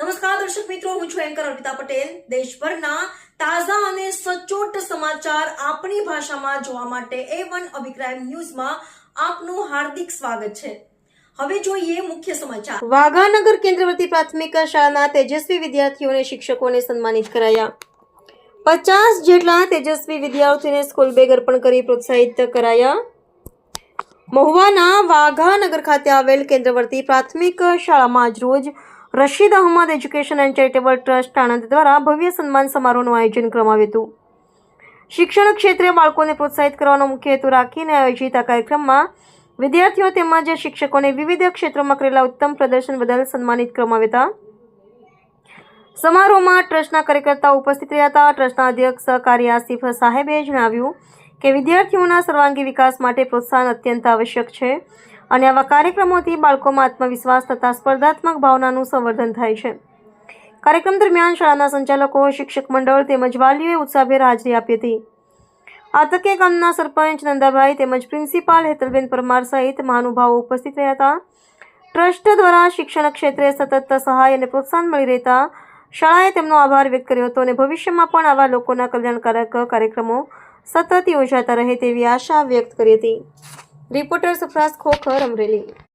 નમસ્કાર, દર્શક મિત્રો, હું છું એન્કર અર્પિતા પટેલ. દેશભરના તાજા અને સચોટ સમાચાર આપણી ભાષામાં જોવા માટે એ વન અભિક્રાઇમ ન્યૂઝમાં આપનું હાર્દિક સ્વાગત છે. હવે જોઈએ મુખ્ય સમાચાર. વાઘાનગર કેન્દ્રવર્તી પ્રાથમિક શાળાના તેજસ્વી વિદ્યાર્થીઓને શિક્ષકોને સન્માનિત કરાયા. પચાસ જેટલા તેજસ્વી વિદ્યાર્થીઓને સ્કૂલ બેગ અર્પણ કરી પ્રોત્સાહિત કરાયા. મહુવાના વાઘાનગર ખાતે આવેલ કેન્દ્રવર્તી પ્રાથમિક શાળામાં આજરોજ Rashid Ahmad education and charitable trust Anand દ્વારા ભવ્ય સન્માન સમારોહનું આયોજન કરવામાં હતું. શિક્ષણ ક્ષેત્રે બાળકોને પ્રોત્સાહિત કરવાનો મુખ્ય હેતુ રાખીને આયોજિત આ કાર્યક્રમમાં વિદ્યાર્થીઓ તેમજ શિક્ષકોને વિવિધ ક્ષેત્રોમાં કરેલા ઉત્તમ પ્રદર્શન બદલ સન્માનિત કરવામાં આવ્યા સમારોહમાં ટ્રસ્ટના કાર્યકર્તાઓ ઉપસ્થિત રહ્યા હતા. ટ્રસ્ટના અધ્યક્ષ સહકારી આસિફ સાહેબે જણાવ્યું કે વિદ્યાર્થીઓના સર્વાંગી વિકાસ માટે પ્રોત્સાહન અત્યંત આવશ્યક છે. અને આવા કાર્યક્રમોથી બાળકોમાં આત્મવિશ્વાસ તથા સ્પર્ધાત્મક ભાવનાનું સંવર્ધન થાય છે. કાર્યક્રમ દરમિયાન શાળાના સંચાલકો, શિક્ષક મંડળ તેમજ વાલીઓએ ઉત્સાહભેર હાજરી આપી હતી. આ તકે ગામના સરપંચ નંદાભાઈ તેમજ પ્રિન્સિપાલ હેતલબેન પરમાર સહિત મહાનુભાવો ઉપસ્થિત રહ્યા હતા. ટ્રસ્ટ દ્વારા શિક્ષણ ક્ષેત્રે સતત સહાય અને પ્રોત્સાહન મળી રહેતા શાળાએ તેમનો આભાર વ્યક્ત કર્યો હતો અને ભવિષ્યમાં પણ આવા લોકોના કલ્યાણકારક કાર્યક્રમો સતત યોજાતા રહે તેવી આશા વ્યક્ત કરી હતી. રિપોર્ટર સફરાઝ ખોખર અમરેલી.